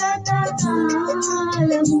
గత కాలము.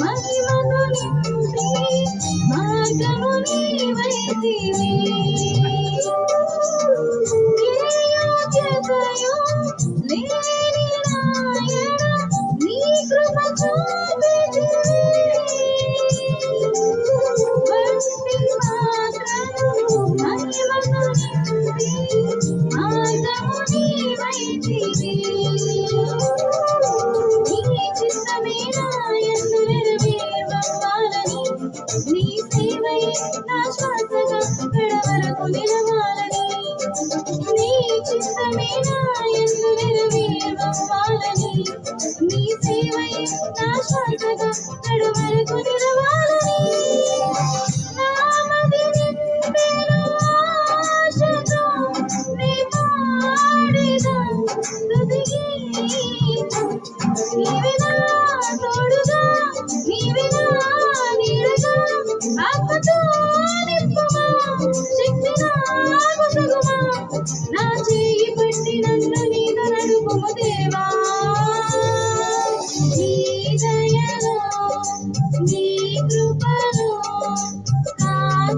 మహిమను నింపి మార్గము నీవైతివి Baju.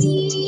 see.